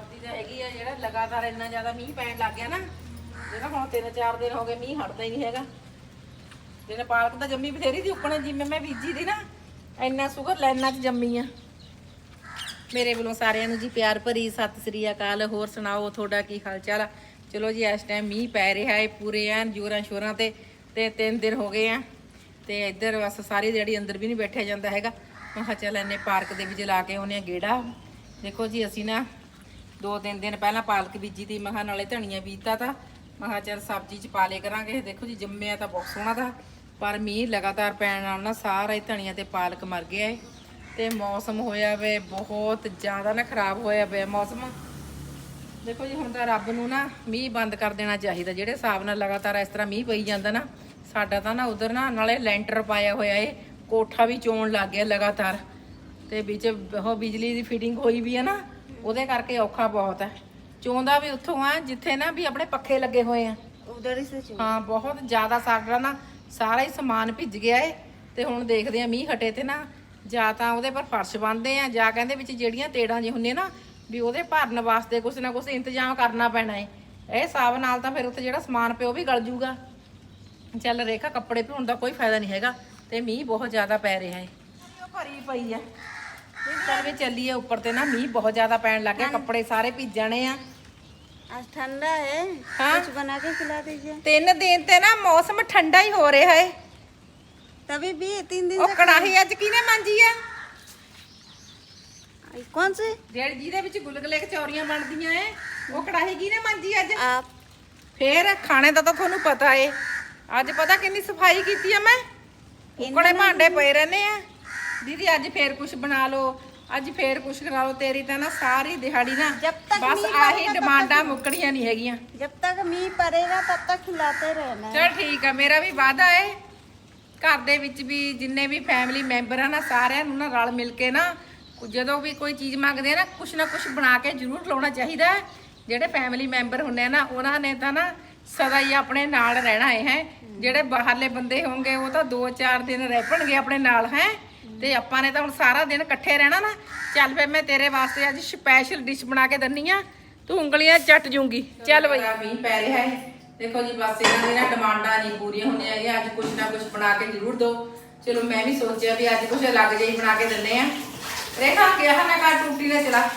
ਆਪਦੀ ਤਾਂ ਹੈਗੀ ਆ, ਜਿਹੜਾ ਲਗਾਤਾਰ ਇੰਨਾ ਜ਼ਿਆਦਾ ਮੀਂਹ ਪੈਣ ਲੱਗ ਗਿਆ ਨਾ, ਜਿਹੜਾ ਹੁਣ ਤਿੰਨ ਚਾਰ ਦਿਨ ਹੋ ਗਏ ਮੀਂਹ ਹਟਦਾ ਹੀ ਨਹੀਂ ਹੈਗਾ। ਜਿਹਨੇ ਪਾਲਕ ਤਾਂ ਜੰਮੀ ਬਥੇਰੀ ਦੀ ਉੱਕਣ ਜਿਵੇਂ ਮੈਂ ਬੀਜੀ ਦੀ ਨਾ, ਇੰਨਾ ਸੁਗਰ ਲੈਣਾ ਚ ਜੰਮੀ ਆ। ਮੇਰੇ ਵੱਲੋਂ ਸਾਰਿਆਂ ਨੂੰ ਜੀ ਪਿਆਰ ਭਰੀ ਸਤਿ ਸ੍ਰੀ ਅਕਾਲ। ਹੋਰ ਸੁਣਾਓ, ਤੁਹਾਡਾ ਕੀ ਹਾਲ ਚਾਲ ਆ? ਚਲੋ ਜੀ, ਇਸ ਟਾਈਮ ਮੀਂਹ ਪੈ ਰਿਹਾ ਹੈ ਪੂਰੇ ਐਨ ਜੋਰਾਂ ਸ਼ੋਰਾਂ ਤੇ ਤੇ ਤਿੰਨ ਦਿਨ ਹੋ ਗਏ ਆ। ਤੇ ਇੱਧਰ ਬਸ ਸਾਰੀ ਦਿਹਾੜੀ ਅੰਦਰ ਵੀ ਨਹੀਂ ਬੈਠਿਆ ਜਾਂਦਾ ਹੈਗਾ। ਮੈਂ ਕਿਹਾ ਚੱਲ ਇੰਨੇ ਪਾਰਕ ਦੇ ਵਿੱਚ ਲਾ ਕੇ ਉਹਨੇ ਗੇੜਾ। ਦੇਖੋ ਜੀ, ਅਸੀਂ ਨਾ ਦੋ ਤਿੰਨ ਦਿਨ ਪਹਿਲਾਂ ਪਾਲਕ ਬੀਜੀ ਤੀ, ਮੈਂ ਕਿਹਾ ਨਾਲੇ ਧਨੀਆ ਬੀਜਤਾ ਤਾਂ। ਮੈਂ ਕਿਹਾ ਚੱਲ ਸਬਜ਼ੀ ਚ ਪਾ ਲੇ ਕਰਾਂਗੇ। ਦੇਖੋ ਜੀ, ਜੰਮਿਆ ਤਾਂ ਬਹੁਤ ਸੋਹਣਾ ਦਾ ਪਰ ਮੀਂਹ ਲਗਾਤਾਰ ਪੈਣ ਨਾਲ ਨਾ ਸਾਰਾ ਹੀ ਧਨੀਆ ਤੇ ਪਾਲਕ ਮਰ ਗਿਆ ਏ। ਤੇ ਮੌਸਮ ਹੋਇਆ ਵੇ, ਬਹੁਤ ਜ਼ਿਆਦਾ ਨਾ ਖਰਾਬ ਹੋਇਆ ਵੇ ਮੌਸਮ। ਦੇਖੋ ਜੀ, ਹੁਣ ਤਾਂ ਰੱਬ ਨੂੰ ਨਾ ਮੀਂਹ ਬੰਦ ਕਰ ਦੇਣਾ ਚਾਹੀਦਾ। ਜਿਹੜੇ ਹਿਸਾਬ ਨਾਲ ਲਗਾਤਾਰ ਇਸ ਤਰ੍ਹਾਂ ਮੀਂਹ ਪਈ ਜਾਂਦਾ ਨਾ, ਸਾਡਾ ਤਾਂ ਨਾ ਉਧਰ ਨਾ ਨਾਲੇ ਲੈਂਟਰ ਪਾਇਆ ਹੋਇਆ ਏ। ਕੋਠਾ ਵੀ ਚੋਣ ਲੱਗ ਗਿਆ ਲਗਾਤਾਰ। ਤੇ ਵਿੱਚ ਉਹ ਬਿਜਲੀ ਦੀ ਫਿਟਿੰਗ ਹੋਈ ਵੀ ਹੈ ਨਾ ਉਹਦੇ ਕਰਕੇ ਔਖਾ ਬਹੁਤ ਹੈ। ਚੋਂਦਾ ਵੀ ਉੱਥੋਂ ਆ ਜਿੱਥੇ ਨਾ ਵੀ ਆਪਣੇ ਪੱਖੇ ਲੱਗੇ ਹੋਏ ਆ। ਉਧਰ ਹੀ ਸੱਚ ਹਾਂ ਬਹੁਤ ਜ਼ਿਆਦਾ ਸਾਡਾ ਨਾ ਸਾਰਾ ਹੀ ਸਮਾਨ ਭਿੱਜ ਗਿਆ ਏ। ਤੇ ਹੁਣ ਦੇਖਦੇ ਆ ਮੀਂਹ ਹਟੇ ਤੇ ਨਾ ਜਾਂ ਤਾਂ ਉਹਦੇ ਪਰ ਫਰਸ਼ ਬੰਨਦੇ ਆ ਜਾਂ ਕਹਿੰਦੇ ਵਿੱਚ ਜਿਹੜੀਆਂ ਤੇੜਾਂ ਜੇ ਹੁੰਨੇ ਨਾ ਵੀ ਉਹਦੇ ਭਰਨ ਵਾਸਤੇ ਕੁਛ ਨਾ ਕੁਛ ਇੰਤਜ਼ਾਮ ਕਰਨਾ ਪੈਣਾ ਏ। ਇਹ ਸਾਬ ਨਾਲ ਤਾਂ ਫਿਰ ਉੱਥੇ ਜਿਹੜਾ ਸਮਾਨ ਪਿਆ ਉਹ ਵੀ ਗਲ ਜੂਗਾ। ਚੱਲ ਰੇਖਾ ਕੱਪੜੇ ਭਿਉਣ ਦਾ ਕੋਈ ਫਾਇਦਾ ਨਹੀਂ ਹੈਗਾ ਤੇ ਮੀਂਹ ਬਹੁਤ ਜ਼ਿਆਦਾ ਪੈ ਰਿਹਾ ਏ। ਉਹ ਭਰੀ ਪਈ ਆ। ਚੱਲ ਵੀ ਚੱਲੀਏ ਉੱਪਰ ਤੇ ਨਾ ਮੀਂਹ ਬਹੁਤ ਜ਼ਿਆਦਾ ਪੈਣ ਲੱਗ ਗਿਆ ਕੱਪੜੇ ਸਾਰੇ ਭਿੱਜ ਜਾਣੇ ਆ आज ठंडा है हाँ? कुछ बना के खिला दीजिए ਤਿੰਨ ਦਿਨ ਤੇ ਨਾ ਮੌਸਮ ਠੰਡਾ ਹੀ ਹੋ ਰਿਹਾ ਏ तभी भी तीन दिन ਉਹ से ਕੜਾਹੀ ਅੱਜ ਕਿਹਨੇ ਮਾਂਜੀ ਆ आई, कौन सी ਜਿਹੜੀ ਜਿਹਦੇ ਵਿੱਚ ਗੁਲਗੁਲੇ ਕਚੌਰੀਆਂ ਬਣਦੀਆਂ ਏ ਉਹ ਕੜਾਹੀ ਕਿਹਨੇ ਮਾਂਜੀ ਅੱਜ आप ਫੇਰ ਖਾਣੇ ਦਾ ਤਾਂ ਤੁਹਾਨੂੰ ਪਤਾ ਏ ਅੱਜ ਪਤਾ ਕਿੰਨੀ ਸਫਾਈ ਕੀਤੀ ਆ ਮੈਂ ਕੁੱਕੜੇ ਭਾਂਡੇ ਪਏ ਰਹਿੰਦੇ ਆ ਦੀਦੀ ਅੱਜ ਫੇਰ ਕੁਝ ਬਣਾ ਲਓ ਅੱਜ ਫੇਰ ਕੁਝ ਕਰਾ ਲਓ ਤੇਰੀ ਤਾਂ ਨਾ ਸਾਰੀ ਦਿਹਾੜੀ ਨਾ ਜਬ ਤੱਕ ਬਸ ਮੀਂਹ ਆਹੀ ਪਏਗਾ ਤਬ ਡਿਮਾਂਡਾਂ ਮੁੱਕਣੀਆਂ ਨਹੀਂ ਹੈਗੀਆਂ जब तक मीह पड़ेगा तब तक खिलाते रहना है। ਚਲ ਠੀਕ ਆ ਮੇਰਾ ਵੀ ਵਾਅਦਾ ਏ ਘਰ ਦੇ ਵਿੱਚ ਵੀ ਜਿੰਨੇ ਵੀ ਫੈਮਿਲੀ ਮੈਂਬਰ ਆ ਨਾ ਸਾਰਿਆਂ ਨੂੰ ਨਾ ਰਲ ਮਿਲ ਕੇ ਨਾ ਕੁ- ਜਦੋਂ ਵੀ ਕੋਈ ਚੀਜ਼ ਮੰਗਦੇ ਆ ਨਾ ਕੁਛ ਨਾ ਕੁਛ ਬਣਾ ਕੇ ਜ਼ਰੂਰ ਖਿਲਾਉਣਾ ਚਾਹੀਦਾ ਹੈ। ਜਿਹੜੇ ਫੈਮਿਲੀ ਮੈਂਬਰ ਹੁੰਦੇ ਆ ਨਾ ਉਹਨਾਂ ਨੇ ਤਾਂ ਨਾ ਸਦਾ ਹੀ ਆਪਣੇ ਨਾਲ ਰਹਿਣਾ ਹੈ ਹੈ ਜਿਹੜੇ ਬਾਹਰਲੇ ਬੰਦੇ ਹੋਣਗੇ ਉਹ ਤਾਂ 2-4 ਦਿਨ ਰਹਿ ਪਣਗੇ ਆਪਣੇ ਨਾਲ ਹੈ ਤੇ ਆਪਾਂ ਨੇ ਤਾਂ ਹੁਣ ਸਾਰਾ ਦਿਨ ਇਕੱਠੇ ਰਹਿਣਾ ਨਾ। ਚੱਲ ਫੇ ਮੈਂ ਤੇਰੇ ਵਾਸਤੇ ਅੱਜ ਸਪੈਸ਼ਲ ਡਿਸ਼ ਬਣਾ ਕੇ ਦੰਨੀ ਆ। ਤੂੰ ਉਂਗਲੀਆਂ ਚੱਟ ਜੂੰਗੀ। ਚੱਲ ਬਈ। ਮੀਂਹ ਪੈ ਰਿਹਾ ਹੈ। ਦੇਖੋ ਜੀ, ਬਸ ਇਹਨਾਂ ਦੀ ਡਿਮਾਂਡਾਂ ਨਹੀਂ ਪੂਰੀਆਂ ਹੁੰਦੀਆਂ ਹੈਗੀਆਂ। ਅੱਜ ਕੁਛ ਨਾ ਕੁਛ ਬਣਾ ਕੇ ਜ਼ਰੂਰ ਦਿਓ। ਚਲੋ, ਮੈਂ ਵੀ ਸੋਚਿਆ ਵੀ ਅੱਜ ਕੁਛ ਅਲੱਗ ਜਿਹਾ ਹੀ ਬਣਾ ਕੇ ਦਿੰਦੇ ਆ। ਰੇਖਾ, ਕਿਹਾ ਨਾ ਕਰ ਟੂਟੀ ਨੇ ਚਲਾ।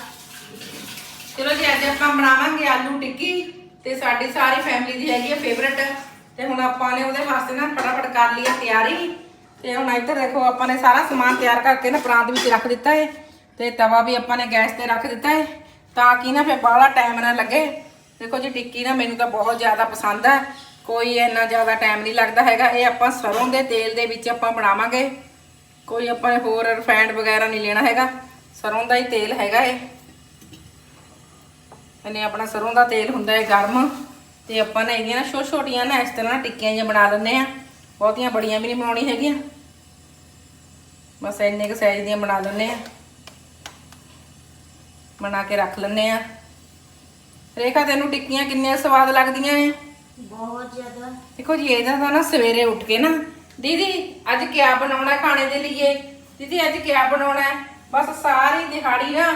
ਚਲੋ ਜੀ, ਅੱਜ ਆਪਾਂ ਬਣਾਵਾਂਗੇ ਆਲੂ ਟਿੱਕੀ ਤੇ ਸਾਡੀ ਸਾਰੀ ਫੈਮਿਲੀ ਦੀ ਹੈਗੀ ਆ ਫੇਵਰਟ ਤੇ ਹੁਣ ਆਪਾਂ ਨੇ ਉਹਦੇ ਵਾਸਤੇ ਨਾ ਫਟਾਫਟ ਕਰ ਲਈ ਤਿਆਰੀ। ਤੇ ਹੁਣ ਇੱਧਰ ਦੇਖੋ ਆਪਾਂ ਨੇ ਸਾਰਾ ਸਮਾਨ ਤਿਆਰ ਕਰਕੇ ਨਾ ਪ੍ਰਾਂਤ ਵਿੱਚ ਰੱਖ ਦਿੱਤਾ ਹੈ ਤੇ ਤਵਾ ਵੀ ਆਪਾਂ ਨੇ ਗੈਸ ਤੇ ਰੱਖ ਦਿੱਤਾ ਹੈ ਤਾਂ ਕਿ ਨਾ ਫਿਰ ਬਾਹਲਾ ਟਾਈਮ ਨਾ ਲੱਗੇ। ਦੇਖੋ ਜੀ, ਟਿੱਕੀ ਨਾ ਮੈਨੂੰ ਤਾਂ ਬਹੁਤ ਜ਼ਿਆਦਾ ਪਸੰਦ ਹੈ ਕੋਈ ਇੰਨਾ ਜ਼ਿਆਦਾ ਟਾਈਮ ਨਹੀਂ ਲੱਗਦਾ ਹੈਗਾ। ਇਹ ਆਪਾਂ ਸਰੋਂ ਦੇ ਤੇਲ ਦੇ ਵਿੱਚ ਆਪਾਂ ਬਣਾਵਾਂਗੇ। ਕੋਈ ਆਪਾਂ ਨੇ ਹੋਰ ਰਿਫਾਈਨਡ ਵਗੈਰਾ ਨਹੀਂ ਲੈਣਾ ਹੈਗਾ। ਸਰੋਂ ਦਾ ਹੀ ਤੇਲ ਹੈਗਾ ਇਹ ਇਹਨੇ ਆਪਣਾ ਸਰੋਂ ਦਾ ਤੇਲ ਹੁੰਦਾ ਹੈ ਗਰਮ। ਤੇ ਆਪਾਂ ਨੇ ਇਹਦੀਆਂ ਨਾ ਛੋਟੀਆਂ ਛੋਟੀਆਂ ਨਾ ਇਸ ਤਰ੍ਹਾਂ ਟਿੱਕੀਆਂ ਜਿਹੀਆਂ ਬਣਾ ਲੈਂਦੇ ਆ। ਬਹੁਤੀਆਂ ਬੜੀਆਂ ਵੀ ਨਹੀਂ ਬਣਾਉਣੀ ਹੈਗੀਆਂ। ਬਸ ਇੰਨੇ ਕੁ ਸਾਈਜ਼ ਦੀਆਂ ਬਣਾ ਲੈਂਦੇ ਆ ਬਣਾ ਕੇ ਰੱਖ ਲੈਂਦੇ ਆ ਰੇਖਾ ਤੈਨੂੰ ਟਿੱਕੀਆਂ ਕਿੰਨੀਆਂ ਸਵਾਦ ਲੱਗਦੀਆਂ ਨੇ ਬਹੁਤ ਜ਼ਿਆਦਾ। ਦੇਖੋ ਜੀ ਇਹਦਾ ਤਾਂ ਨਾ ਸਵੇਰੇ ਉੱਠ ਕੇ ਨਾ ਦੀਦੀ ਅੱਜ ਕਿਆ ਬਣਾਉਣਾ ਖਾਣੇ ਦੇ ਲਈ ਦੀਦੀ ਅੱਜ ਕਿਆ ਬਣਾਉਣਾ ਬਸ ਸਾਰੀ ਦਿਹਾੜੀ ਨਾ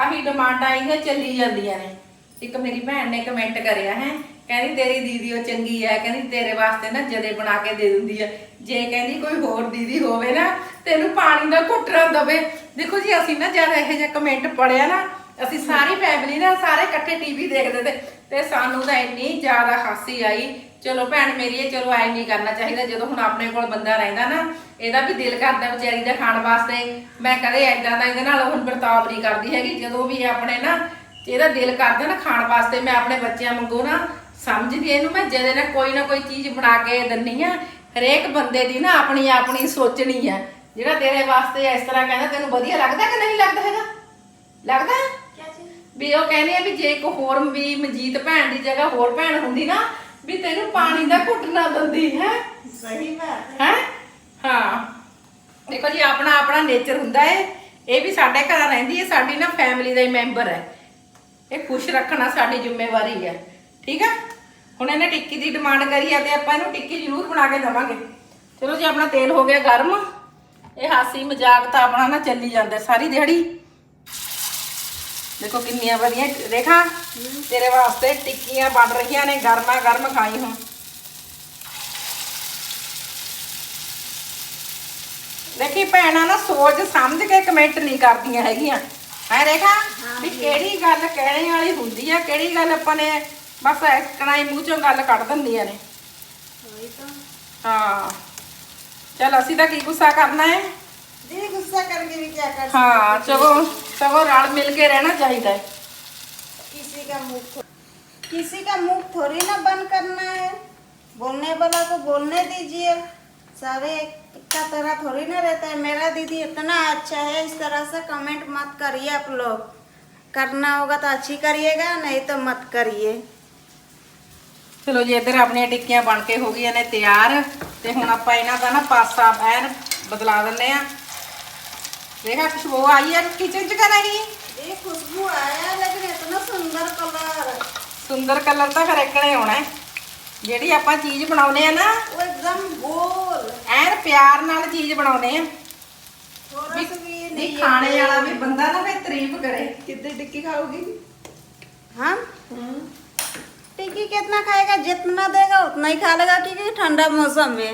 ਆਹੀ ਡਿਮਾਂਡਾਂ ਇਹ ਚੱਲੀ ਜਾਂਦੀਆਂ ਨੇ। ਇੱਕ ਮੇਰੀ ਭੈਣ ਨੇ ਕਮੈਂਟ ਕਰਿਆ ਹੈ ਕਹਿੰਦੀ ਤੇਰੀ ਦੀਦੀ ਉਹ ਚੰਗੀ ਹੈ ਕਹਿੰਦੀ ਤੇਰੇ ਵਾਸਤੇ ਨਾ ਜਦੇ ਬਣਾ ਕੇ ਦੇ ਦਿੰਦੀ ਹੈ ਜੇ ਕਹਿੰਦੀ ਕੋਈ ਹੋਰ ਦੀਦੀ ਹੋਵੇ ਨਾ, ਤੈਨੂੰ ਪਾਣੀ ਦਾ ਘੁੱਟਣਾ ਦਵੇ। ਦੇਖੋ ਜੀ, ਅਸੀਂ ਨਾ ਜਦ ਇਹੋ ਜਿਹਾ ਕਮੈਂਟ ਪੜਿਆ ਨਾ, ਅਸੀਂ ਸਾਰੀ ਫੈਮਿਲੀ ਨਾ ਸਾਰੇ ਇਕੱਠੇ ਟੀਵੀ ਦੇਖਦੇ ਤੇ ਤੇ ਸਾਨੂੰ ਤਾਂ ਇੰਨੀ ਜ਼ਿਆਦਾ ਹਾਸੀ ਆਈ। ਚਲੋ ਭੈਣ ਮੇਰੀ ਇਹ ਚਲੋ ਐ ਨਹੀਂ ਕਰਨਾ ਚਾਹੀਦਾ, ਜਦੋਂ ਹੁਣ ਆਪਣੇ ਕੋਲ ਬੰਦਾ ਰਹਿੰਦਾ ਨਾ, ਇਹਦਾ ਵੀ ਦਿਲ ਕਰਦਾ ਵਿਚਾਰੀ ਦਾ ਖਾਣ ਵਾਸਤੇ। ਮੈਂ ਕਦੇ ਐਦਾਂ ਦਾ ਇਹਦੇ ਨਾਲ ਹੁਣ ਵਰਤਾਵ ਨਹੀਂ ਕਰਦੀ ਹੈਗੀ। ਜਦੋਂ ਵੀ ਇਹ ਆਪਣੇ ਨਾ, ਇਹਦਾ ਦਿਲ ਕਰਦਾ ਨਾ ਖਾਣ ਵਾਸਤੇ, ਮੈਂ ਆਪਣੇ ਬੱਚਿਆਂ ਵਾਂਗੂ ਨਾ ਸਮਝਦੀ ਇਹਨੂੰ ਮੈਂ ਜਿਹਦੇ ਨਾਲ ਕੋਈ ਨਾ ਕੋਈ ਚੀਜ਼ ਬਣਾ ਕੇ ਦਿੰਨੀ ਆ ਹਰੇਕ ਬੰਦੇ ਦੀ ਨਾ ਆਪਣੀ ਆਪਣੀ ਸੋਚਣੀ ਆ। ਜਿਹੜਾ ਤੇਰੇ ਵਾਸਤੇ ਇਸ ਤਰ੍ਹਾਂ ਕਹਿੰਦਾ ਤੈਨੂੰ ਵਧੀਆ ਲੱਗਦਾ ਕਿ ਨਹੀਂ ਲੱਗਦਾ ਹੈਗਾ? ਲੱਗਦਾ? ਹੈ? ਵੀ ਉਹ ਕਹਿੰਦੀ ਆ ਵੀ ਜੇ ਇੱਕ ਹੋਰ ਵੀ ਮਜੀਤ ਭੈਣ ਦੀ ਜਗ੍ਹਾ ਹੋਰ ਭੈਣ ਹੁੰਦੀ ਨਾ ਵੀ ਤੈਨੂੰ ਪਾਣੀ ਦਾ ਘੁੱਟ ਨਾ ਦਿੰਦੀ ਹੈ? ਸਹੀ ਬਾਤ ਹੈ। ਹਾਂ? ਦੇਖੋ ਜੀ ਆਪਣਾ ਆਪਣਾ ਨੇਚਰ ਹੁੰਦਾ ਹੈ ਇਹ ਵੀ ਸਾਡੇ ਘਰ ਰਹਿੰਦੀ ਹੈ ਸਾਡੀ ਨਾ ਫੈਮਿਲੀ ਦਾ ਹੀ ਮੈਂਬਰ ਹੈ ਇਹ ਖੁਸ਼ ਰੱਖਣਾ ਸਾਡੀ ਜ਼ਿੰਮੇਵਾਰੀ ਹੈ ਠੀਕ ਹੈ ਹੁਣ ਇਹਨੇ ਟਿੱਕੀ ਦੀ ਡਿਮਾਂਡ ਕਰੀ ਆ ਤੇ ਆਪਾਂ ਇਹਨੂੰ ਟਿੱਕੀ ਜ਼ਰੂਰ ਬਣਾ ਕੇ ਦੇਵਾਂਗੇ। ਚਲੋ ਜੀ ਆਪਣਾ ਤੇਲ ਹੋ ਗਿਆ ਗਰਮ। ਇਹ ਹਾਸੀ ਮਜ਼ਾਕ ਤਾਂ ਆਪਣਾ ਨਾ ਚੱਲੀ ਜਾਂਦਾ ਸਾਰੀ ਦਿਹਾੜੀ। ਦੇਖੋ ਕਿੰਨੀਆਂ ਵਧੀਆ ਦੇਖਾਂ? ਤੇਰੇ ਵਾਸਤੇ ਟਿੱਕੀਆਂ ਬਣ ਰਹੀਆਂ ਨੇ ਗਰਮਾ ਗਰਮ ਖਾਈ ਹੁਣ। ਦੇਖੀ ਭੈਣਾਂ ਨਾ ਸੋਚ ਸਮਝ ਕੇ ਕਮੈਂਟ ਨਹੀਂ ਕਰਦੀਆਂ ਹੈਗੀਆਂ। ਹੈ ਰੇਖਾ ਵੀ ਕਿਹੜੀ ਗੱਲ ਕਹਿਣੇ ਵਾਲੀ ਹੁੰਦੀ ਆ ਕਿਹੜੀ ਗੱਲ ਆਪਾਂ ਨੇ ਬਸ ਇਕਣਾ ਹੀ ਮੂੰਹ ਚੋਂ ਗੱਲ ਕੱਢ ਦਿੰਦੀਆਂ ਨੇ वही तो ਹਾਂ ਚਲ ਅਸੀਂ ਤਾਂ ਕੀ ਗੁੱਸਾ ਕਰਨਾ ਹੈ दीदी गुस्सा करके भी क्या कर ਹਾਂ ਚਲੋ ਸਗੋਂ ਰਲ ਮਿਲ ਕੇ ਰਹਿਣਾ ਚਾਹੀਦਾ ਹੈ किसी का मुंह थो- किसी का मुंह थोड़ी ना बंद करना है बोलने वाला को बोलने दीजिए सारे एक का तरह थोड़ी ना रहता है मेरा दीदी इतना अच्छा है इस तरह से कमेंट मत करिए आप लोग करना होगा तो अच्छी करिएगा नहीं तो मत करिए ਚਲੋ ਜੀ ਇੱਧਰ ਆਪਣੀਆਂ ਟਿੱਕੀਆਂ ਬਣ ਕੇ ਹੋ ਗਈਆਂ ਨੇ ਤਿਆਰ ਤੇ ਹੁਣ ਆਪਾਂ ਇਹਨਾਂ ਦਾ ਨਾ ਪਾਸਾ ਐਨ ਬਦਲਾ ਦਿੰਨੇ ਆ ਦੇਖਾ ਖੁਸ਼ਬੂ ਆਈ ਹੈ ਕਿਚਨ ਚ ਕਰ ਰਹੀ ये खुशबू आया लेकिन इतना सुंदर कलर ਸੁੰਦਰ ਕਲਰ ਤਾਂ ਫਿਰ ਇੱਕਣੇ ਹੋਣਾ ਹੈ ਜਿਹੜੀ ਆਪਾਂ ਚੀਜ਼ ਬਣਾਉਨੇ ਆ ਨਾ वो एकदम गोल ਐਨ ਪਿਆਰ ਨਾਲ ਚੀਜ਼ ਬਣਾਉਨੇ ਆ थोड़ा सा भी ਨਹੀਂ नहीं ਖਾਣੇ ਵਾਲਾ ਵੀ ਬੰਦਾ ਨਾ ਫਿਰ ਤਾਰੀਫ ਕਰੇ कितनी टिक्की खाओगी हम टिक्की कितना खाएगा जितना देगा उतना ही खा लेगा क्योंकि ठंडा मौसम है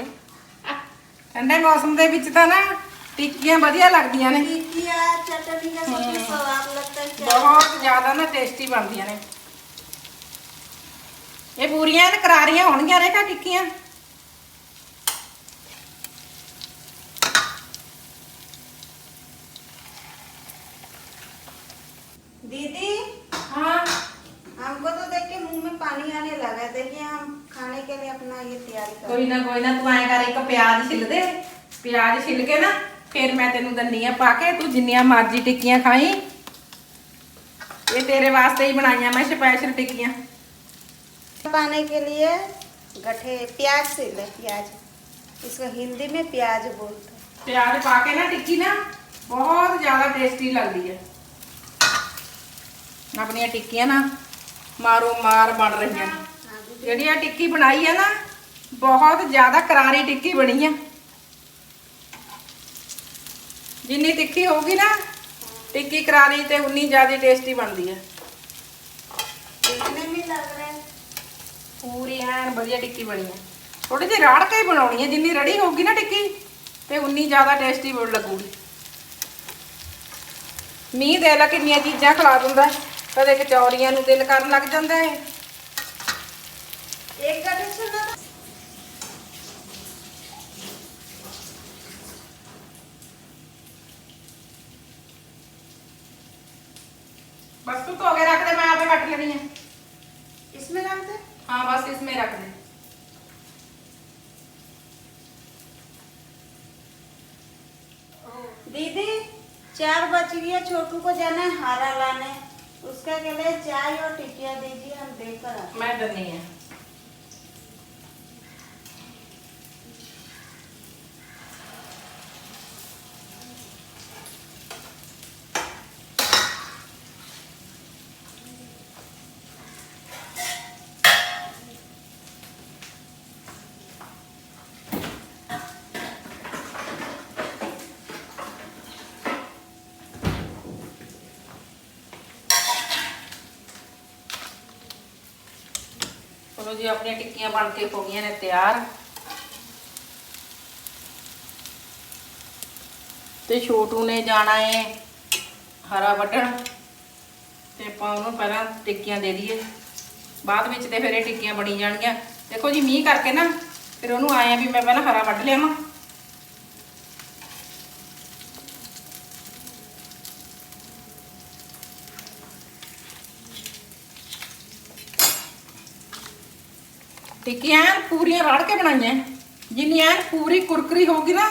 ਠੰਡੇ ਮੌਸਮ ਦੇ ਵਿੱਚ ਤਾਂ ਨਾ ਟਿੱਕੀਆਂ ਵਧੀਆ ਲੱਗਦੀਆਂ ਨੇ टिक्की या चटनी का सबसे स्वाद लगता है क्या ਬਹੁਤ ਜ਼ਿਆਦਾ ਨਾ ਟੇਸਟੀ ਬਣਦੀਆਂ ਨੇ ਇਹ ਪੂਰੀਆਂ ਐਨ ਕਰਾਰੀਆਂ ਹੋਣਗੀਆਂ ਰੇਖਾ ਟਿੱਕੀਆਂ दीदी आने लगा है देखिए हम खाने के लिए अपना ये तैयारी कर ਕੋਈ ਨਾ ਕੋਈ ਨਾ ਤੂੰ ਐਂ ਕਰ ਇੱਕ ਪਿਆਜ਼ ਛਿੱਲ ਦੇ ਪਿਆਜ਼ ਛਿੱਲ ਕੇ ਨਾ ਫਿਰ ਮੈਂ ਤੈਨੂੰ ਦੰਨੀਆਂ ਪਾ ਕੇ ਤੂੰ ਜਿੰਨੀਆਂ ਮਰਜ਼ੀ ਟਿੱਕੀਆਂ ਖਾਈ ਇਹ ਤੇਰੇ ਵਾਸਤੇ ਹੀ ਬਣਾਈਆਂ ਮੈਂ ਸਪੈਸ਼ਲ ਟਿੱਕੀਆਂ पाने के लिए गठे प्याज से ले प्याज इसको हिंदी में प्याज बोलते हैं ਪਿਆਜ਼ ਪਾ ਕੇ ਨਾ ਟਿੱਕੀ ਨਾ ਬਹੁਤ ਜ਼ਿਆਦਾ ਟੇਸਟੀ ਲੱਗਦੀ ਹੈ ਆਪਣੀਆਂ ਟਿੱਕੀਆਂ ਨਾ ਮਾਰੋ ਮਾਰ ਬਣ ਰਹੀਆਂ ਨੇ हाँ दीदी ਜਿਹੜੀ ਆ ਟਿੱਕੀ ਬਣਾਈ ਆ ਨਾ ਬਹੁਤ ਜ਼ਿਆਦਾ ਕਰਾਰੀ ਟਿੱਕੀ ਬਣੀ ਆ। ਜਿੰਨੀ ਤਿੱਖੀ ਹੋਊਗੀ ਨਾ ਟਿੱਕੀ ਕਰਾਰੀ ਤੇ ਉਨੀ ਜ਼ਿਆਦਾ ਟੇਸਟੀ ਬਣਦੀ ਆ। ਪੂਰੀ ਐਨ ਵਧੀਆ ਟਿੱਕੀ ਬਣੀ ਹੈ ਥੋੜੀ ਜਿਹੀ ਰਾੜ ਕੇ ਬਣਾਉਣੀ ਆ ਜਿੰਨੀ ਰੜੀ ਹੋਊਗੀ ਨਾ ਟਿੱਕੀ ਤੇ ਉਨੀ ਜ਼ਿਆਦਾ ਟੇਸਟੀ ਲੱਗੂਗੀ। ਮੀਂਹ ਦੇ ਲਾ ਕਿੰਨੀਆਂ ਚੀਜ਼ਾਂ ਖਿਲਾ ਦਿੰਦਾ ਕਦੇ ਕਚੌਰੀਆਂ ਨੂੰ ਦਿਲ ਕਰਨ ਲੱਗ ਜਾਂਦਾ ਹੈ। दीदी चार बज गया छोटू को जाना है हारा लाने उसका के लिए चाय और टिकिया दीजिए हम देकर आते मैं दनी है ਚਲੋ ਜੀ, ਆਪਣੀਆਂ ਟਿੱਕੀਆਂ ਬਣ ਕੇ ਹੋ ਗਈਆਂ ਨੇ ਤਿਆਰ। ਤੇ ਛੋਟੂ ਨੇ ਜਾਣਾ ਏ ਹਰਾ ਵੱਢਣ। ਤੇ ਆਪਾਂ ਉਹਨੂੰ ਪਹਿਲਾਂ ਟਿੱਕੀਆਂ ਦੇ ਦਈਏ। ਬਾਅਦ ਵਿੱਚ ਤੇ ਫਿਰ ਇਹ ਟਿੱਕੀਆਂ ਬਣੀ ਜਾਣਗੀਆਂ। ਦੇਖੋ ਜੀ, ਮੀਂਹ ਕਰਕੇ ਨਾ, ਫਿਰ ਉਹਨੂੰ ਆਇਆ ਵੀ ਮੈਂ ਪਹਿਲਾਂ ਹਰਾ ਵੱਢ ਲਿਆਵਾਂ ਟਿੱਕੀਆਂ ਐਨ ਪੂਰੀਆਂ ਰੜ ਕੇ ਬਣਾਈਆਂ ਜਿੰਨੀ ਐਨ ਪੂਰੀ ਕੁਰਕਰੀ ਹੋਊਗੀ ਨਾ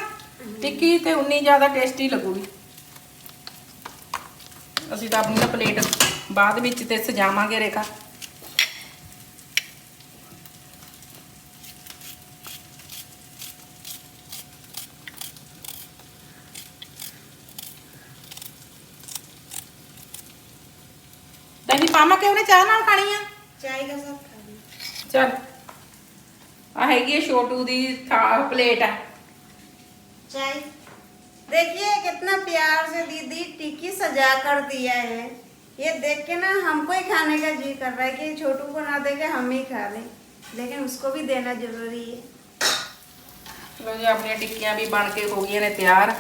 ਟਿੱਕੀ ਤੇ ਉਨੀ ਜ਼ਿਆਦਾ ਟੇਸਟੀ ਲੱਗੂਗੀ। ਅਸੀਂ ਤਾਂ ਆਪਣੀ ਪਲੇਟ ਬਾਅਦ ਵਿੱਚ ਤੇ ਸਜਾਵਾਂਗੇ ਰੇਖਾ। ਦਹੀਂ ਪਾਵਾਂ ਕਿਉਂ ਉਹਨੇ ਚਾਹ ਨਾਲ ਖਾਣੀ ਆ? ਚਾਹੀਦਾ ਸਭ ਖਾਣੀ ਚਲ। ਆ ਹੈਗੀ ਹੈ ਛੋਟੂ ਦੀ ਥਾ- ਪਲੇਟ ਆ चाय देखिए कितना प्यार से दीदी टिक्की सजा कर दिया है ये देख के ना हमको ही खाने का जी कर रहा है कि छोटू को ना देके हम ही खा लें लेकिन उसको भी देना जरूरी है ਲੋ ਜੀ ਆਪਣੀਆਂ ਟਿੱਕੀਆਂ ਵੀ ਬਣ ਕੇ ਹੋ ਗਈਆਂ ਨੇ ਤਿਆਰ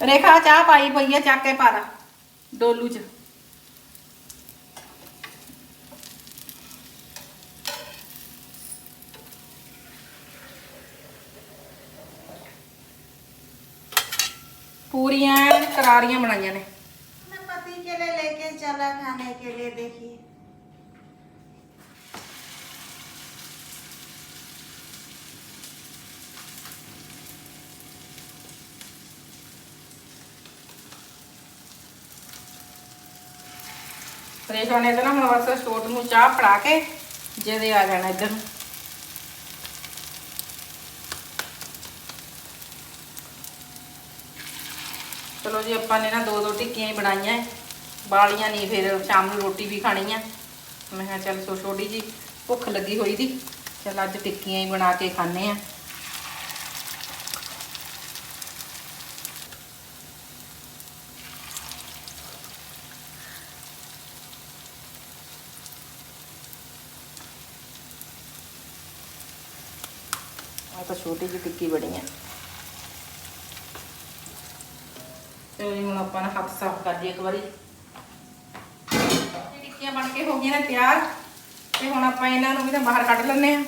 ਰੇਖਾ ਚਾਹ ਪਾਈ ਪਈ ਆ ਚੱਕ ਕੇ ਪਾ ਲਾ ਡੋਲੂ ਚ ਪੂਰੀਆਂ ਐਨ ਕਰਾਰੀਆਂ ਬਣਾਈਆਂ ਨੇ अपने पति के लिए लेके चला खाने के लिए देखिए ਰੇਖਾ ਨੇ ਤਾਂ ਨਾ ਹੁਣ ਬਸ ਛੋਟ ਨੂੰ ਚਾਹ ਫੜਾ ਕੇ ਜਿਹਦੇ ਆ ਜਾਣਾ ਇੱਧਰ ਨੂੰ ਚਲੋ ਜੀ, ਆਪਾਂ ਨੇ ਨਾ ਦੋ ਦੋ ਟਿੱਕੀਆਂ ਹੀ ਬਣਾਈਆਂ ਹੈ। ਬਾਲੀਆਂ ਨਹੀਂ ਫਿਰ ਸ਼ਾਮ ਨੂੰ ਰੋਟੀ ਵੀ ਖਾਣੀ ਆ ਮੈਂ ਕਿਹਾ ਚੱਲ ਸੋ ਛੋਟੀ ਜੀ, ਭੁੱਖ ਲੱਗੀ ਹੋਈ ਦੀ ਚੱਲ ਅੱਜ ਟਿੱਕੀਆਂ ਹੀ ਬਣਾ ਕੇ ਖਾਣੇ ਆ ਆ ਤਾਂ ਛੋਟੀ ਜਿਹੀ ਟਿੱਕੀ ਬਣੀ ਆ ਚਲੋ ਹੁਣ ਆਪਾਂ ਨਾ ਹੱਥ ਸਾਫ਼ ਕਰ ਦਈਏ ਇੱਕ ਵਾਰੀ। ਇਹ ਟਿੱਕੀਆਂ ਬਣ ਕੇ ਹੋ ਗਈਆਂ ਨੇ ਤਿਆਰ। ਤੇ ਹੁਣ ਆਪਾਂ ਇਹਨਾਂ ਨੂੰ ਵੀ ਤਾਂ ਬਾਹਰ ਕੱਢ ਲੈਂਦੇ ਆ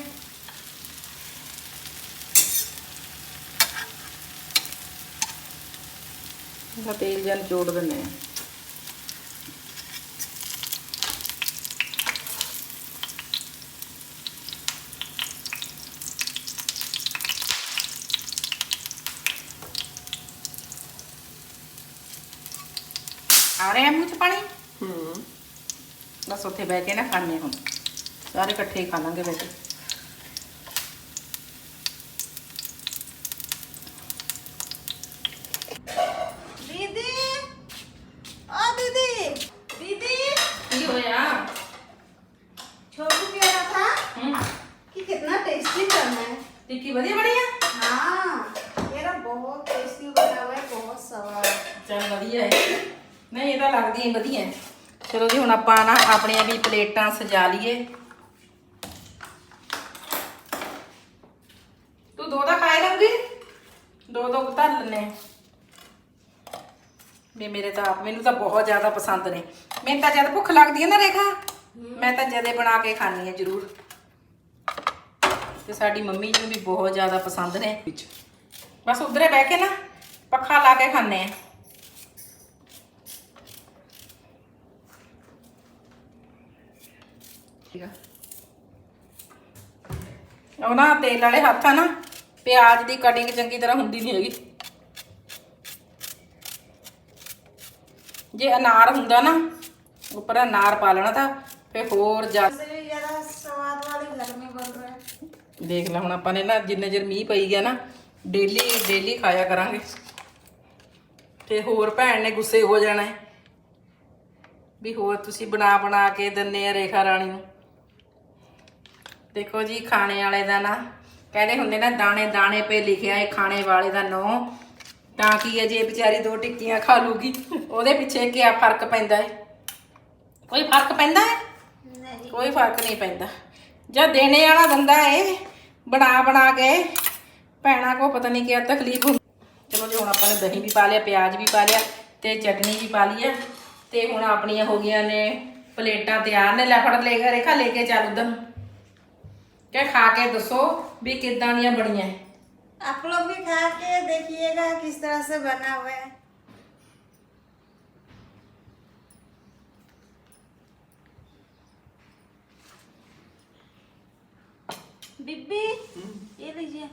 ਇਹਦਾ ਤੇਲ ਜਨ ਜੋੜ ਦਿੰਦੇ ਆ ਆ ਬਸ ਉੱਥੇ ਬਹਿ ਕੇ ਨਾ ਖਾਣੇ ਹੁਣ ਸਾਰੇ ਇਕੱਠੇ ਹੀ ਖਾ ਲਾਂਗੇ ਬੈਠੇ दीदी ओ दीदी दीदी ਕੀ ਹੋਇਆ छोटू कह रहा था ਹੂੰ कि कितना टेस्टी करना है ਟਿੱਕੀ ਵਧੀਆ ਬਣੀ ਆ हाँ मेरा बहुत टेस्टी बना हुआ है बहुत सवाल ਚੱਲ ਵਧੀਆ ਹੈ ਨਹੀਂ ਇਹ ਤਾਂ ਲੱਗਦੀ ਹੈ ਵਧੀਆ ਹੈ। ਆਪਾਂ ਨਾ ਆਪਣੀਆਂ ਵੀ ਪਲੇਟਾਂ ਸਜਾ ਲਈਏ। ਤੂੰ ਦੋ ਤਾਂ ਖਾਏ ਲੰਗੀ? ਦੋ ਦੋ ਧਰ ਲੈਣੇ ਵੀ ਮੇਰੇ ਤਾਂ ਆਪ ਮੈਨੂੰ ਤਾਂ ਬਹੁਤ ਜ਼ਿਆਦਾ ਪਸੰਦ ਨੇ। ਮੈਨੂੰ ਤਾਂ ਜਦ ਭੁੱਖ ਲੱਗਦੀ ਹੈ ਨਾ ਰੇਖਾ, ਮੈਂ ਤਾਂ ਜਦੇ ਬਣਾ ਕੇ ਖਾਣੀ ਹੈ ਜ਼ਰੂਰ। ਤੇ ਸਾਡੀ ਮੰਮੀ ਜੀ ਨੂੰ ਵੀ ਬਹੁਤ ਜ਼ਿਆਦਾ ਪਸੰਦ ਨੇ। ਬਸ ਉਧਰੇ ਬਹਿ ਕੇ ਨਾ ਪੱਖਾ ਲਾ ਕੇ ਖਾਣੇ ਆ ਠੀਕ ਆ ਉਹ ਨਾ ਤੇਲ ਵਾਲੇ ਹੱਥ ਆ ਨਾ ਪਿਆਜ਼ ਦੀ ਕਟਿੰਗ ਚੰਗੀ ਤਰ੍ਹਾਂ ਹੁੰਦੀ ਨਹੀਂ ਹੈਗੀ। ਜੇ ਅਨਾਰ ਹੁੰਦਾ ਨਾ ਉੱਪਰ ਅਨਾਰ ਪਾ ਲੈਣਾ ਤਾਂ ਫੇ ਹੋਰ ਜ਼ਿਆਦਾ ਸਵਾਦ ਵਾਲੀ ਗਰਮੀ ਬਣ ਦੇਖ ਲੈ ਹੁਣ ਆਪਾਂ ਨੇ ਨਾ ਜਿੰਨੇ ਜਰ ਮੀਂਹ ਪਈ ਗਿਆ ਨਾ ਡੇਲੀ ਡੇਲੀ ਖਾਇਆ ਕਰਾਂਗੇ। ਤੇ ਹੋਰ ਭੈਣ ਨੇ ਗੁੱਸੇ ਹੋ ਜਾਣਾ ਵੀ ਹੋਰ ਤੁਸੀਂ ਬਣਾ ਬਣਾ ਕੇ ਦੰਨੇ ਆ ਰੇਖਾ ਰਾਣੀ ਨੂੰ। ਦੇਖੋ ਜੀ ਖਾਣੇ ਵਾਲੇ ਦਾ ਨਾ ਕਹਿੰਦੇ ਹੁੰਦੇ ਨਾ ਦਾਣੇ ਦਾਣੇ ਪੇ ਲਿਖਿਆ ਹੈ ਖਾਣੇ ਵਾਲੇ ਦਾ ਨਾਂ। ਤਾਂ ਕੀ ਹੈ ਜੇ ਵਿਚਾਰੀ ਦੋ ਟਿੱਕੀਆਂ ਖਾ ਲੂਗੀ। ਉਹਦੇ ਪਿੱਛੇ ਕੀ ਫ਼ਰਕ ਪੈਂਦਾ ਹੈ? ਕੋਈ ਫ਼ਰਕ ਪੈਂਦਾ ਹੈ? नहीं ਕੋਈ ਫ਼ਰਕ ਨਹੀਂ ਪੈਂਦਾ। ਜਦ ਦੇਣੇ ਵਾਲਾ ਬੰਦਾ ਏ ਬਣਾ ਬਣਾ ਕੇ ਭੈਣਾਂ ਕੋ ਪਤਾ ਨਹੀਂ ਕੀ ਤਕਲੀਫ ਹੁੰਦੀ। ਚਲੋ ਜੀ ਹੁਣ ਆਪਾਂ ਨੇ ਦਹੀਂ ਵੀ ਪਾ ਲਿਆ ਪਿਆਜ਼ ਵੀ ਪਾ ਲਿਆ ਤੇ ਚਟਨੀ ਵੀ ਪਾ ਲਈ ਹੈ। ਤੇ ਹੁਣ ਆਪਣੀਆਂ ਹੋ ਗਈਆਂ ਨੇ ਪਲੇਟਾਂ ਤਿਆਰ ਨੇ ਲੈ ਫੜ ਲੈ ਰੇਖਾ ਲੈ ਕੇ ਚੱਲ ਉਧਰ क्या खा के दसो? भी कि बढ़िया है आप लोग भी खा के देखिएगा किस तरह से बना हुआ है। बीबी ये लीजिए।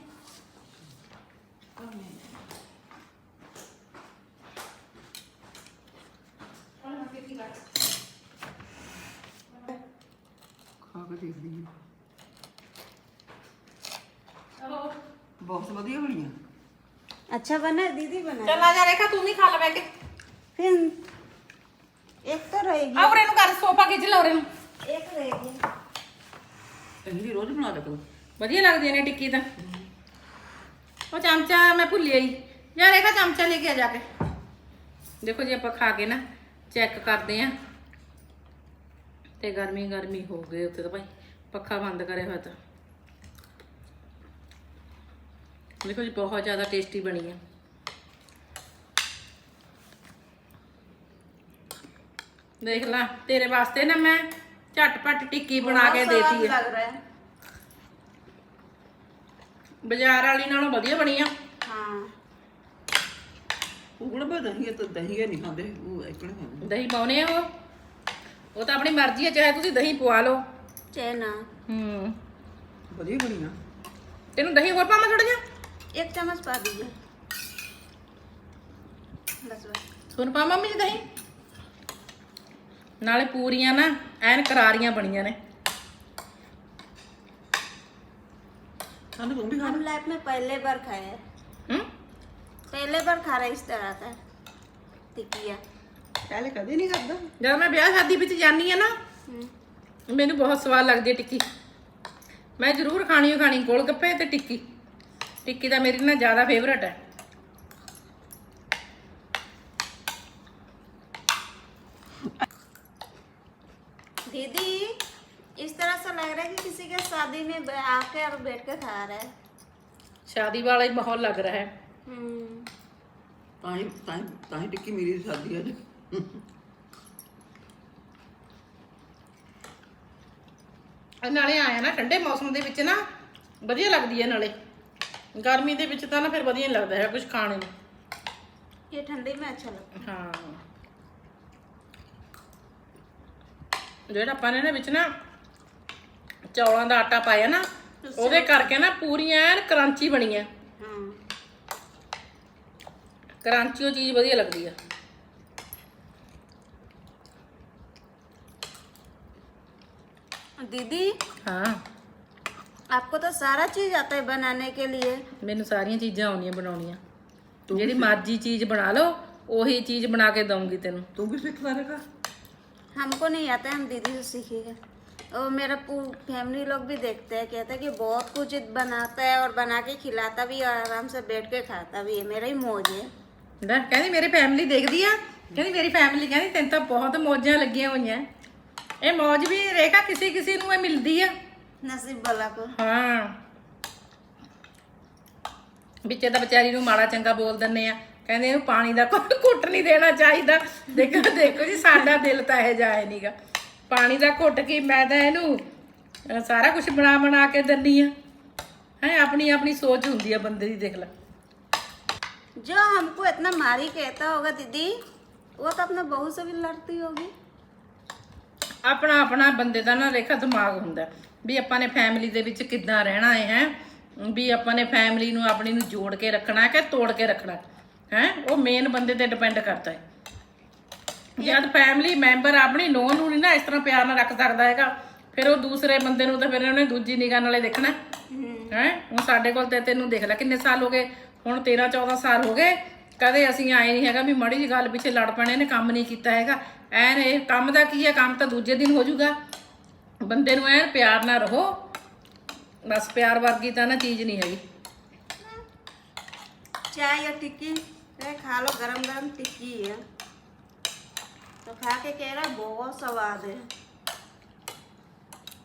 खा के देख लीजिए ਬਹੁਤ ਵਧੀਆ ਬਣੀਆਂ अच्छा बना है, दीदी बना ਚੱਲ ਆ ਜਾ ਰੇਖਾ ਤੂੰ ਵੀ ਖਾ ਲੈ ਬੈ ਕੇ फिर एक तो रहेगी ਆ ਉਰੇ ਨੂੰ ਕਰ ਸੋਫਾ ਖਿੱਚ ਲੈ ਉਰੇ ਨੂੰ एक रहेगी ਇਹਦੀ ਰੋਜ਼ ਬਣਾ ਦੇ ਕਰੋ ਵਧੀਆ ਲੱਗਦੀਆਂ ਨੇ ਟਿੱਕੀ ਤਾਂ ਉਹ ਚਮਚਾ ਮੈਂ ਭੁੱਲ ਆਈ ਯਾਰ ਰੇਖਾ ਚਮਚਾ ਲੈ ਕੇ ਆ ਜਾ ਕੇ ਦੇਖੋ ਜੀ ਆਪਾਂ ਖਾ ਕੇ ਨਾ ਚੈੱਕ ਕਰਦੇ ਆਂ ਤੇ ਗਰਮੀ ਗਰਮੀ ਹੋ ਗਈ ਉੱਥੇ ਤਾਂ ਭਾਈ ਪੱਖਾ ਬੰਦ ਕਰਿਆ ਹੋਇਆ ਤਾਂ ਦੇਖੋ ਜੀ ਬਹੁਤ ਜ਼ਿਆਦਾ ਟੇਸਟੀ ਬਣੀ ਆ। ਦੇਖ ਲੈ ਤੇਰੇ ਵਾਸਤੇ ਨਾ ਮੈਂ ਝਟਪਟ ਟਿੱਕੀ ਬਣਾ ਕੇ ਦੇਤੀ ਹੈ। ਬਾਜ਼ਾਰ ਵਾਲੀ ਨਾਲੋਂ ਵਧੀਆ ਬਣੀ ਆ। ਹਾਂ। ਉਗੜ ਬਾ ਦਹੀਂ ਤਾਂ ਦਹੀਂ ਨਹੀਂ ਖਾਂਦੇ ਉਹ ਇਕਣੇ ਖਾਂਦੇ। ਦਹੀਂ ਪਾਉਨੇ ਆ ਉਹ। ਤਾਂ ਆਪਣੀ ਮਰਜ਼ੀ ਹੈ ਚਾਹੇ ਤੁਸੀਂ ਦਹੀਂ ਪਵਾ ਲਓ। ਚੈਨਾ ਹੂੰ। ਵਧੀਆ ਬਣੀ ਆ। ਤੈਨੂੰ ਦਹੀਂ ਹੋਰ ਪਾਵਾਂ ਥੋੜਾ ਜਿਹਾ? एक चम्मच पा दीजिए बस बस ਸੁਣ ਪਾ ਮੰਮੀ ਜੀ ਦਹੀਂ ਨਾਲੇ ਪੂਰੀਆਂ ਨਾ ਐਨ ਕਰਾਰੀਆਂ ਬਣੀਆਂ ਨੇ ਸਾਨੂੰ ਤੂੰ ਵੀ ਖਾ हम लाइफ में पहले बार खाए हैं ਹੂੰ पहले बार खा रहे इस तरह का टिकिया ਪਹਿਲੇ ਕਦੇ ਨਹੀਂ ਕਰਦਾ ਜਦ ਮੈਂ ਵਿਆਹ ਸ਼ਾਦੀ ਵਿੱਚ ਜਾਂਦੀ ਆ ਨਾ हम्म, ਮੈਨੂੰ ਬਹੁਤ ਸਵਾਦ ਲੱਗਦੀ ਹੈ ਟਿੱਕੀ ਮੈਂ ਜ਼ਰੂਰ ਖਾਣੀ ਓ ਖਾਣੀ ਗੋਲ ਗੱਪੇ ਤੇ ਟਿੱਕੀ ਟਿੱਕੀ ਤਾਂ ਮੇਰੀ ਨਾ ਜ਼ਿਆਦਾ ਫੇਵਰਟ ਹੈ दीदी इस तरह से लग रहा है कि किसी के शादी में ब- आके और बैठ के खा रहा है ਸ਼ਾਦੀ ਵਾਲਾ ਹੀ ਮਾਹੌਲ ਲੱਗ ਰਿਹਾ ਹੈ हम्म, ਤਾਂ ਹੀ ਤਾਂ ਹੀ ਤਾਂ ਹੀ ਟਿੱਕੀ ਮੇਰੀ ਸਾਦੀ ਅੱਜ ਇਹ ਨਾਲੇ ਆਇਆ ਨਾ ਠੰਡੇ ਮੌਸਮ ਦੇ ਵਿੱਚ ਨਾ ਵਧੀਆ ਲੱਗਦੀ ਹੈ ਨਾਲੇ ਗਰਮੀ ਦੇ ਵਿੱਚ ਤਾਂ ਨਾ ਫਿਰ ਵਧੀਆ ਨਹੀਂ ਲੱਗਦਾ ਹੈ ਕੁਝ ਖਾਣੇ ਨੂੰ ये ठंडी में अच्छा लगता ਹਾਂ ਜਿਹੜਾ ਆਪਾਂ ਨੇ ਨਾ ਵਿੱਚ ਨਾ ਚੌਲਾਂ ਦਾ ਆਟਾ ਪਾਇਆ ਨਾ ਉਹਦੇ ਕਰਕੇ ਨਾ ਪੂਰੀਆਂ ਐਨ ਕਰੰਚੀ ਬਣੀਆਂ है हाँ ਕਰੰਚੀ ਉਹ ਚੀਜ਼ ਵਧੀਆ ਲੱਗਦੀ ਆ दीदी ਹਾਂ आपको तो सारा चीज आता है बनाने के लिए ਮੈਨੂੰ ਸਾਰੀਆਂ ਚੀਜ਼ਾਂ ਆਉਂਦੀਆਂ ਬਣਾਉਣੀਆਂ ਜਿਹੜੀ ਮਰਜ਼ੀ ਚੀਜ਼ ਬਣਾ ਲਓ ਉਹੀ ਚੀਜ਼ ਬਣਾ ਕੇ ਦਊਂਗੀ ਤੈਨੂੰ ਤੂੰ ਵੀ ਸਿੱਖਦਾ ਰਹੇਗਾ हमको नहीं आता है हम दीदी से सीखेंगे और मेरा फैमिली लोग भी देखते हैं कहते हैं कि बहुत कुछ बनाता है और बना के खिलाता भी है और आराम से बैठ के खाता भी है मेरा ही मौज है ਲੈ ਕਹਿੰਦੀ ਮੇਰੀ ਫੈਮਿਲੀ ਦੇਖਦੀ ਆ ਕਹਿੰਦੀ ਮੇਰੀ ਫੈਮਿਲੀ ਕਹਿੰਦੀ ਤੈਨੂੰ ਤਾਂ ਬਹੁਤ ਮੌਜਾਂ ਲੱਗੀਆਂ ਹੋਈਆਂ ਇਹ ਮੌਜ ਵੀ ਰੇਖਾ ਕਿਸੇ ਕਿਸੇ ਨੂੰ ਇਹ ਮਿਲਦੀ ਆ नसीब वाला को ਹਾਂ ਵਿੱਚੇ ਤਾਂ ਵਿਚਾਰੀ ਨੂੰ ਮਾੜਾ ਚੰਗਾ ਬੋਲ ਦਿੰਨੇ ਆ ਕਹਿੰਦੇ ਇਹਨੂੰ ਪਾਣੀ ਦਾ ਕੋਈ ਘੁੱਟ ਨਹੀਂ ਦੇਣਾ ਚਾਹੀਦਾ ਦੇਖੋ ਦੇਖੋ ਜੀ ਸਾਡਾ ਦਿਲ ਤਾਂ ਇਹ ਜਾਏ ਨਹੀਂਗਾ ਪਾਣੀ ਦਾ ਘੁੱਟ ਕੀ ਮੈਂ ਤਾਂ ਇਹਨੂੰ ਅਹ, ਸਾਰਾ ਕੁਝ ਬਣਾ ਬਣਾ ਕੇ ਦਿੰਨੀ ਆ ਹੈ ਆਪਣੀ ਆਪਣੀ ਸੋਚ ਹੁੰਦੀ ਆ ਬੰਦੇ ਦੀ ਦੇਖ ਲੈ जो हमको इतना मारी कहता होगा दीदी वो तो अपने बहू से भी लड़ती होगी ਆਪਣਾ ਆਪਣਾ ਬੰਦੇ ਦਾ ਨਾ ਰੇਖਾ ਦਿਮਾਗ ਹੁੰਦਾ ਵੀ ਆਪਾਂ ਨੇ ਫੈਮਿਲੀ ਦੇ ਵਿੱਚ ਕਿੱਦਾਂ ਰਹਿਣਾ ਹੈ ਹੈ? ਵੀ ਆਪਾਂ ਨੇ ਫੈਮਿਲੀ ਨੂੰ ਆਪਣੀ ਨੂੰ ਜੋੜ ਕੇ ਰੱਖਣਾ ਹੈ ਕਿ ਤੋੜ ਕੇ ਰੱਖਣਾ ਹੈ? ਉਹ ਮੇਨ ਬੰਦੇ ਤੇ ਡਿਪੈਂਡ ਕਰਦਾ ਹੈ। ਜਦ ਫੈਮਿਲੀ ਮੈਂਬਰ ਆਪਣੀ ਨੂੰਹ ਨੂੰ ਨਹੀਂ ਨਾ ਇਸ ਤਰ੍ਹਾਂ ਪਿਆਰ ਨਾਲ ਰੱਖ ਸਕਦਾ ਹੈਗਾ ਫਿਰ ਉਹ ਦੂਸਰੇ ਬੰਦੇ ਨੂੰ ਤਾਂ ਫਿਰ ਉਹਨੇ ਦੂਜੀ ਨਿਗਾਹ ਨਾਲੇ ਦੇਖਣਾ ਹੈ। ਹੁਣ ਸਾਡੇ ਕੋਲ ਤੇ ਤੈਨੂੰ ਦੇਖ ਲੈ ਕਿੰਨੇ ਸਾਲ ਹੋ ਗਏ? ਹੁਣ 13 14 ਸਾਲ ਹੋ ਗਏ। ਕਦੇ ਅਸੀਂ ਆਏ ਨਹੀਂ ਹੈਗਾ ਵੀ ਮਾੜੀ ਜੀ ਗੱਲ ਪਿੱਛੇ ਲੜ ਪੈਣੇ ਨੇ ਕੰਮ ਨਹੀਂ ਕੀਤਾ ਹੈਗਾ। ਐਨ ਇਹ ਕੰਮ ਦਾ ਕੀ ਹੈ? ਕੰਮ ਤਾਂ ਦੂਜੇ ਦਿਨ ਹੋ ਜਾਊਗਾ। ਬੰਦੇ ਨੂੰ ਐਨ ਪਿਆਰ ਨਾਲ ਰਹੋ ਬਸ ਪਿਆਰ ਵਰਗੀ ਤਾਂ ਨਾ ਚੀਜ਼ ਨਹੀਂ ਹੈਗੀ चाय या टिक्की अरे खा लो गरम गरम टिक्की है तो खा के कह रहा बहुत स्वाद है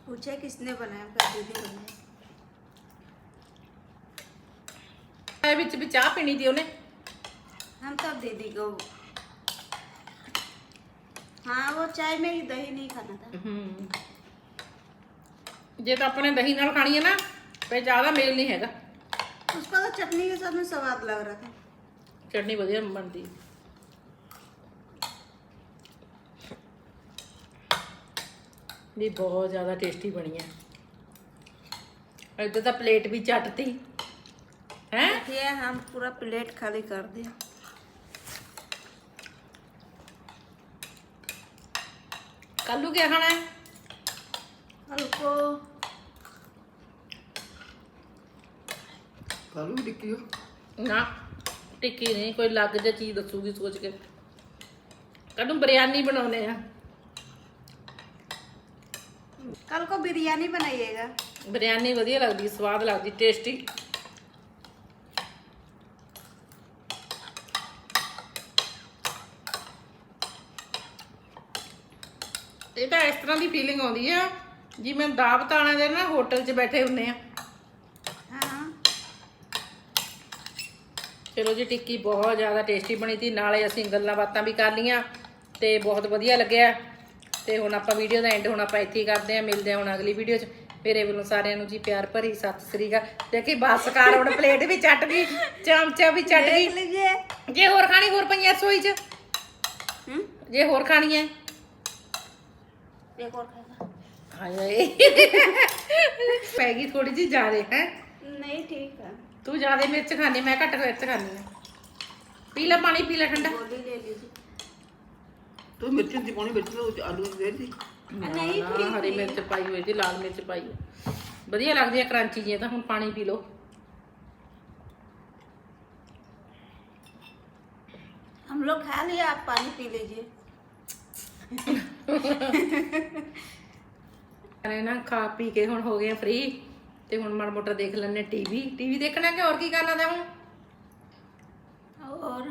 पूछे किसने बनाया क्या दीदी बनाया ਇਹ ਵਿੱਚ ਵੀ ਚਾਹ ਪੀਣੀ ਦੀ ਉਹਨੇ हम तो दीदी को हाँ वो चाय में ही दही नहीं खाना था ਹੂੰ ਜੇ ਤਾਂ ਆਪਣੇ ਦਹੀਂ ਨਾਲ ਖਾਣੀ ਹੈ ਨਾ ਤੇ ਜ਼ਿਆਦਾ ਮੇਲ ਨਹੀਂ ਹੈਗਾ उसका तो चटनी के साथ में स्वाद लग रहा था ਚਟਨੀ ਵਧੀਆ ਬਣਦੀ ਵੀ ਬਹੁਤ ਜ਼ਿਆਦਾ ਟੇਸਟੀ ਬਣੀ ਹੈ ਇੱਧਰ ਤਾਂ ਪਲੇਟ ਵੀ ਚੱਟਤੀ ਹੈ देखिए हम पूरा प्लेट खाली कर दिया ਕੱਲੂ ਕੀ ਖਾਣਾ ਹੈ ਨਾ ਟਿੱਕੀ ਨਹੀਂ ਕੋਈ ਲੱਗ ਜਾ ਚੀਜ਼ ਦੱਸੂਗੀ ਸੋਚ ਕੇ। ਕਦੋਂ ਬਿਰਿਆਨੀ ਬਣਾਉਨੇ ਆ। कल को ਬਿਰਿਆਨੀ ਵਧੀਆ ਲੱਗਦੀ ਸਵਾਦ ਲੱਗਦੀ ਟੇਸਟੀ। ਇਹ ਤਾਂ ਇਸ ਤਰ੍ਹਾਂ ਦੀ ਫੀਲਿੰਗ ਆਉਂਦੀ ਹੈ ਜਿਵੇਂ ਦਾਬ ਤਾਣਾ ਦੇ ਨਾ ਹੋਟਲ 'ਚ ਬੈਠੇ ਹੁੰਨੇ ਆ। ਹਾਂ। ਚਲੋ ਜੀ ਟਿੱਕੀ ਬਹੁਤ ਜ਼ਿਆਦਾ ਟੇਸਟੀ ਬਣੀ ਤੀ। ਨਾਲੇ ਅਸੀਂ ਗੱਲਾਂ ਬਾਤਾਂ ਵੀ ਕਰ ਲੀਆਂ ਤੇ ਬਹੁਤ ਵਧੀਆ ਲੱਗਿਆ। ਤੇ ਹੁਣ ਆਪਾਂ ਵੀਡੀਓ ਦਾ ਐਂਡ ਹੁਣ ਆਪਾਂ ਇੱਥੇ ਕਰਦੇ ਆ ਮਿਲਦੇ ਆ ਹੁਣ ਅਗਲੀ ਵੀਡੀਓ 'ਚ। ਮੇਰੇ ਵੱਲੋਂ ਸਾਰਿਆਂ ਨੂੰ ਜੀ ਪਿਆਰ ਭਰੀ ਸਤਿ ਸ੍ਰੀ ਅਕਾਲ। ਦੇਖੀ ਬਸ ਕਰ ਹੁਣ ਪਲੇਟ ਵੀ ਚੱਟ ਗਈ ਚਮਚਾ ਵੀ ਚੱਟ ਗਈ। ਜੇ ਹੋਰ ਖਾਣੀ ਹੋਰ ਪਈਆਂ ਰਸੋਈ 'ਚ? ਹੂੰ? ਜੇ ਹੋਰ ਖਾਣੀ ਹੈ? ਇਹ ਹਾਏ ਹਾਏ ਪੈ ਗਈ ਥੋੜੀ ਜਿਹੀ ਜ਼ਿਆਦੇ ਹੈ नहीं ठीक है ਤੂੰ ਜ਼ਿਆਦੇ ਮਿਰਚ ਖਾਣੀ ਮੈਂ ਘੱਟ ਮਿਰਚ ਖਾਣੀ ਆ ਪੀ ਲੈ ਪਾਣੀ ਪੀ ਲੈ ਠੰਡਾ गोली ले लीजिए ਤੂੰ ਮਿਰਚ ਦੀ ਪਾਉਣੀ ਵਿੱਚ ਉਹ ਆਲੂ ਦੀ ਦੇ ਦੀ ਨਹੀਂ ਨਾ, ਨਾ, ਹਰੀ ਮਿਰਚ ਪਾਈ ਹੋਈ ਜੀ ਲਾਲ ਮਿਰਚ ਪਾਈ ਹੋਈ। ਵਧੀਆ ਲੱਗਦੀ ਆ ਕਰੰਚੀ ਜੀ ਤਾਂ ਹੁਣ ਪਾਣੀ ਪੀ ਲਓ हम लोग खा लिया आप पानी पी लीजिए ਅਰੇ ਨਾ ਖਾ ਪੀ ਕੇ ਹੁਣ ਹੋ ਗਏ ਆ ਫ੍ਰੀ ਤੇ ਹੁਣ ਮਾੜਾ ਮੋਟਾ ਦੇਖ ਲੈਣੇ ਟੀਵੀ ਟੀਵੀ ਦੇਖਣਾ ਕਿ ਹੋਰ ਕੀ ਕਰਨਾ ਤਾਂ ਹੁਣ? और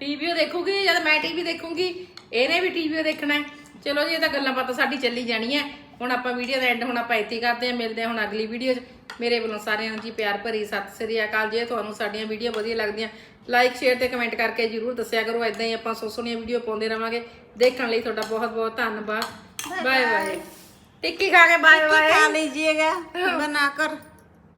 ਟੀਵੀ ਉਹ ਦੇਖੂਗੀ ਜਦ ਮੈਂ ਟੀਵੀ ਦੇਖੂਗੀ ਇਹਨੇ ਵੀ ਟੀਵੀ ਦੇਖਣਾ ਹੈ। ਚਲੋ ਜੀ ਇਹ ਤਾਂ ਗੱਲਾਂ ਬਾਤਾਂ ਸਾਡੀ ਚੱਲੀ ਜਾਣੀ ਹੈ। ਹੁਣ ਆਪਾਂ ਵੀਡੀਓ ਦਾ ਐਂਡ ਹੁਣ ਆਪਾਂ ਇੱਥੇ ਕਰਦੇ ਹਾਂ ਮਿਲਦੇ ਹਾਂ ਹੁਣ ਅਗਲੀ ਵੀਡੀਓ 'ਚ। ਮੇਰੇ ਵੱਲੋਂ ਸਾਰਿਆਂ ਨੂੰ ਜੀ ਪਿਆਰ ਭਰੀ ਸਤਿ ਸ੍ਰੀ ਅਕਾਲ ਜੇ ਤੁਹਾਨੂੰ ਸਾਡੀਆਂ ਵੀਡੀਓ ਵਧੀਆ ਲੱਗਦੀਆਂ। ਲਾਈਕ ਸ਼ੇਅਰ ਤੇ ਕਮੈਂਟ ਕਰਕੇ ਜਰੂਰ ਦੱਸਿਆ ਕਰੋ ਇਦਾਂ ਹੀ ਆਪਾਂ ਸੋ ਸੋਹਣੀਆਂ ਵੀਡੀਓ ਪਾਉਂਦੇ ਰਵਾਂਗੇ। ਦੇਖਣ ਲਈ ਤੁਹਾਡਾ ਬਹੁਤ ਬਹੁਤ ਧੰਨਵਾਦ। बाय बाय टिक्की खा के बाय बाय खा लीजिएगा बनाकर